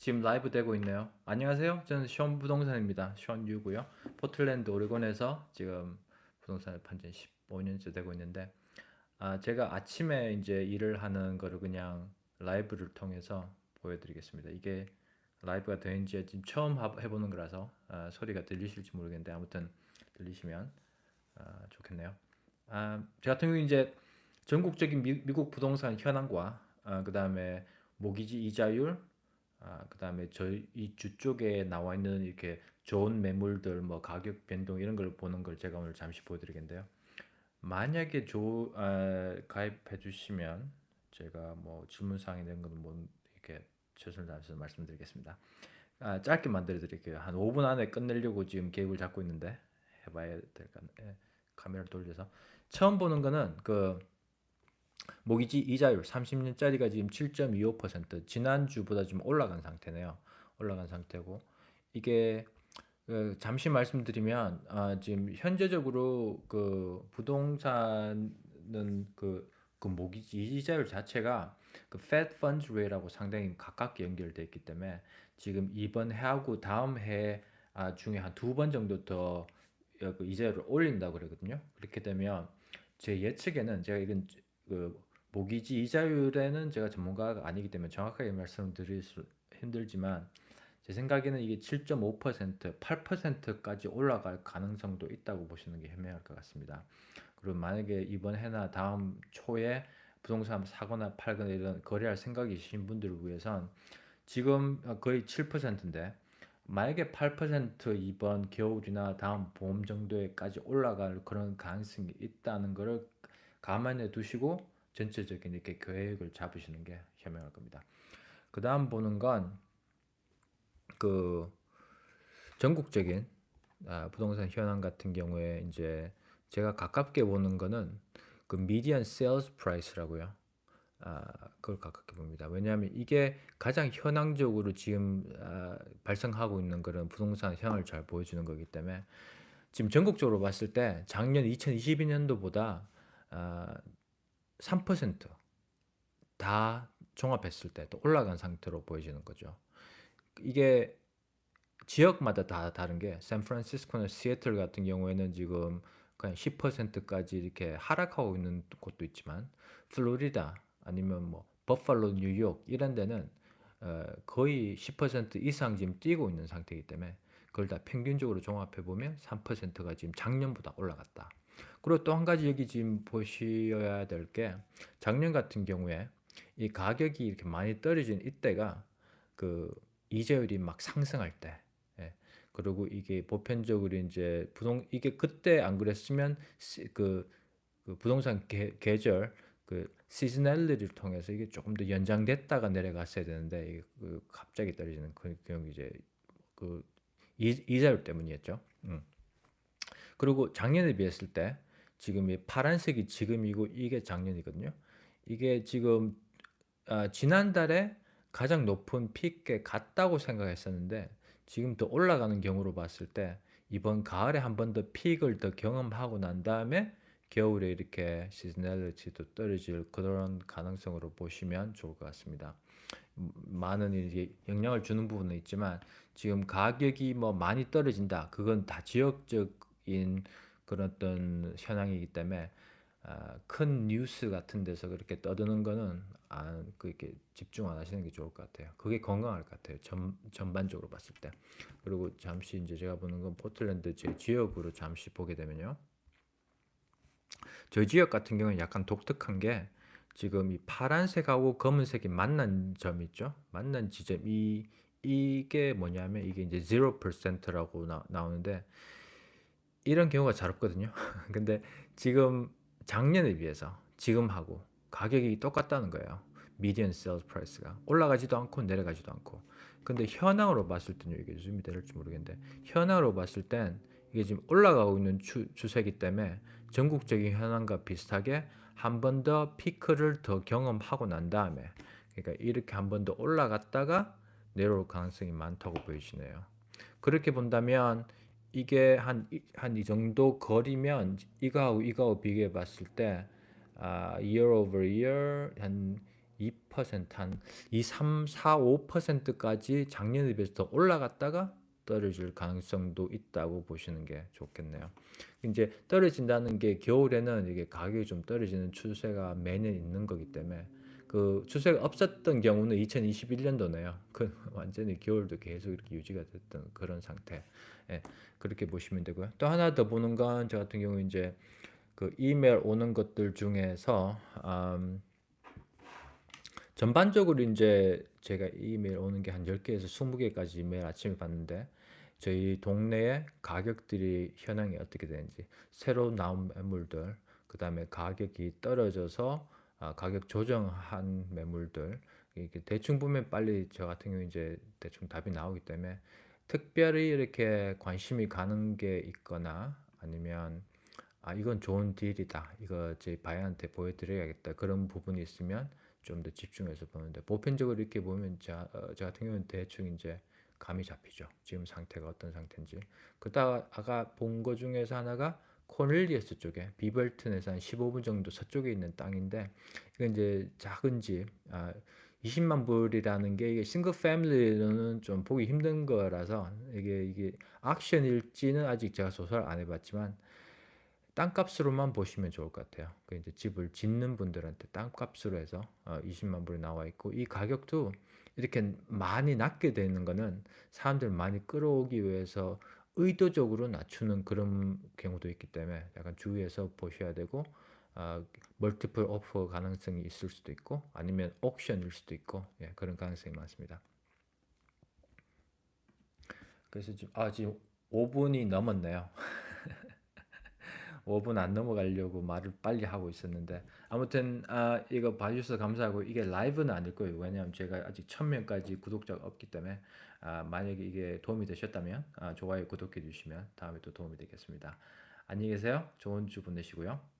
지금 라이브 되고 있네요. 안녕하세요. 저는 션 부동산입니다. 션 유고요. 포틀랜드 오레곤에서 지금 부동산을 판지 15년째 되고 있는데 아, 제가 아침에 이제 일을 하는 거를 그냥 라이브를 통해서 보여드리겠습니다. 이게 라이브가 되는지 지금 처음 하- 해보는 거라서 아, 소리가 들리실지 모르겠는데 아무튼 들리시면 아, 좋겠네요. 아, 저 같은 경우 이제 전국적인 미, 미국 부동산 현황과 아, 그 다음에 모기지 이자율, 아, 그 다음에 저희 이 주 쪽에 나와 있는 이렇게 좋은 매물들, 뭐 가격 변동 이런 걸 보는 걸 제가 오늘 잠시 보여드리겠는데요. 만약에 조, 아, 가입해 주시면 제가 뭐 질문 사항 이런 거는 뭐 이렇게 최선을 다해서 말씀드리겠습니다. 아, 짧게 만들어 드릴게요. 한 5분 안에 끝내려고 지금 계획을 잡고 있는데 해봐야 될까? 예, 카메라 돌려서 처음 보는 거는 그 모기지 이자율 30년짜리가 지금 7.25% 지난주보다 좀 올라간 상태네요. 올라간 상태고 이게 그 잠시 말씀드리면 아, 지금 현재적으로 그 부동산은 그, 그 모기지 이자율 자체가 그 Fed Funds Rate하고 상당히 가깝게 연결돼 있기 때문에 지금 이번 해하고 다음 해 아, 중에 한 두 번 정도 더 어, 그 이자율을 올린다고 그러거든요. 그렇게 되면 제 예측에는 제가 이건 그 모기지 이자율에는 제가 전문가가 아니기 때문에 정확하게 말씀드릴 수 힘들지만 제 생각에는 이게 7.5%, 8%까지 올라갈 가능성도 있다고 보시는 게 현명할 것 같습니다. 그리고 만약에 이번 해나 다음 초에 부동산 사거나 팔거나 이런 거래할 생각이신 분들을 위해선 지금 거의 7%인데 만약에 8% 이번 겨울이나 다음 봄 정도에까지 올라갈 그런 가능성이 있다는 것을 감안해 두시고 전체적인 이렇게 계획을 잡으시는 게 현명할 겁니다. 그 다음 보는 건 그 전국적인 아, 부동산 현황 같은 경우에 이제 제가 가깝게 보는 거는 그 미디안 세일즈 프라이스라고요. 아, 그걸 가깝게 봅니다. 왜냐하면 이게 가장 현황적으로 지금 아, 발생하고 있는 그런 부동산 현황을 잘 보여주는 거기 때문에 지금 전국적으로 봤을 때 작년 2022년도보다 아, 3%다 종합했을 때 또 올라간 상태로 보여지는 거죠. 이게 지역마다 다 다른 게 샌프란시스코나 시애틀 같은 경우에는 지금 그냥 10%까지 이렇게 하락하고 있는 곳도 있지만 플로리다 아니면 뭐 버팔로, 뉴욕 이런 데는 어, 거의 10% 이상 지금 뛰고 있는 상태이기 때문에 그걸 다 평균적으로 종합해 보면 3%가 지금 작년보다 올라갔다. 그리고 또 한 가지 여기 지금 보셔야 될 게 작년 같은 경우에 이 가격이 이렇게 많이 떨어진 이때가 그 이자율이 막 상승할 때 예. 그리고 이게 보편적으로 이제 부동 이게 그때 안 그랬으면 시- 그, 그 부동산 계, 계절 그 시즈널리를 통해서 이게 조금 더 연장됐다가 내려갔어야 되는데 이게 그 갑자기 떨어지는 그 경우 이제 그 이, 이자율 때문이었죠. 음. 그리고 작년에 비했을 때 지금 이 파란색이 지금이고 이게 작년이거든요. 이게 지금 아, 지난달에 가장 높은 피크에 갔다고 생각했었는데 지금 더 올라가는 경우로 봤을 때 이번 가을에 한 번더 피크를 더 경험하고 난 다음에 겨울에 이렇게 시즈널리티도 떨어질 그런 가능성으로 보시면 좋을 것 같습니다. 음, 많은 이제 영향을 주는 부분은 있지만 지금 가격이 뭐 많이 떨어진다. 그건 다 지역적인 그런 어떤 현황이기 때문에 아, 큰 뉴스 같은 데서 그렇게 떠드는 거는 안 그렇게 집중 안 하시는 게 좋을 것 같아요. 그게 건강할 것 같아요. 전, 전반적으로 봤을 때. 그리고 잠시 이제 제가 보는 건 포틀랜드 제 지역으로 잠시 보게 되면요. 저희 지역 같은 경우는 약간 독특한 게 지금 이 파란색하고 검은색이 만난 점 있죠? 만난 지점 이 이게 뭐냐면 이게 이제 0%라고 나, 나오는데 이런 경우가 잘 없거든요. 근데 지금 작년에 비해서 지금하고 가격이 똑같다는 거예요. 미디언 세일즈 프라이스가 올라가지도 않고 내려가지도 않고. 근데 현황으로 봤을 때는 이게 줌이 될지 모르겠는데 현황으로 봤을 땐 이게 지금 올라가고 있는 추, 추세이기 때문에 전국적인 현황과 비슷하게 한 번 더 피크를 더 경험하고 난 다음에 그러니까 이렇게 한 번 더 올라갔다가 내려올 가능성이 많다고 보이시네요. 그렇게 본다면 이게 한 한 이 정도 거리면 이거하고 이거하고 비교해 봤을 때 아, year over year 한 2%한 2, 3, 4, 5%까지 작년에 비해서 더 올라갔다가 떨어질 가능성도 있다고 보시는 게 좋겠네요. 이제 떨어진다는 게 겨울에는 이게 가격이 좀 떨어지는 추세가 매년 있는 거기 때문에 그 추세가 없었던 경우는 2021년도네요. 그 완전히 겨울도 계속 이렇게 유지가 됐던 그런 상태. 예, 그렇게 보시면 되고요. 또 하나 더 보는 건 저 같은 경우 이제 그 이메일 오는 것들 중에서 음, 전반적으로 이제 제가 이메일 오는 게 한 10개에서 20개까지 이메일 아침에 봤는데 저희 동네의 가격들이 현황이 어떻게 되는지 새로 나온 매물들 그 다음에 가격이 떨어져서 아, 가격 조정한 매물들 이렇게 대충 보면 빨리 저 같은 경우 이제 대충 답이 나오기 때문에 특별히 이렇게 관심이 가는 게 있거나 아니면 아 이건 좋은 딜이다 이거 제 바이한테 보여드려야겠다 그런 부분이 있으면 좀 더 집중해서 보는데 보편적으로 이렇게 보면 저, 어, 저 같은 경우는 대충 이제 감이 잡히죠. 지금 상태가 어떤 상태인지. 그다가 아까 본 거 중에서 하나가 코넬리어스 쪽에 비벌튼에서 한 15분 정도 서쪽에 있는 땅인데 이건 이제 작은 집. 아, 20만 불이라는 게 이게 싱글 패밀리로는 좀 보기 힘든 거라서 이게 이게 액션일지는 아직 제가 조사를 안 해봤지만 땅값으로만 보시면 좋을 것 같아요. 그 이제 집을 짓는 분들한테 땅값으로 해서 어, 20만 불이 나와 있고 이 가격도 이렇게 많이 낮게 되는 거는 사람들 많이 끌어오기 위해서 의도적으로 낮추는 그런 경우도 있기 때문에 약간 주의해서 보셔야 되고 아, 멀티플 오퍼 가능성이 있을 수도 있고 아니면 옥션일 수도 있고 예, 그런 가능성이 많습니다. 그래서 지금 아 지금 5분이 넘었네요. 5분 안 넘어가려고 말을 빨리 하고 있었는데 아무튼 아 이거 봐주셔서 감사하고 이게 라이브는 아닐 거예요. 왜냐하면 제가 아직 1000명까지 구독자가 없기 때문에 아 만약에 이게 도움이 되셨다면 아 좋아요 구독해 주시면 다음에 또 도움이 되겠습니다. 안녕히 계세요. 좋은 주 보내시고요.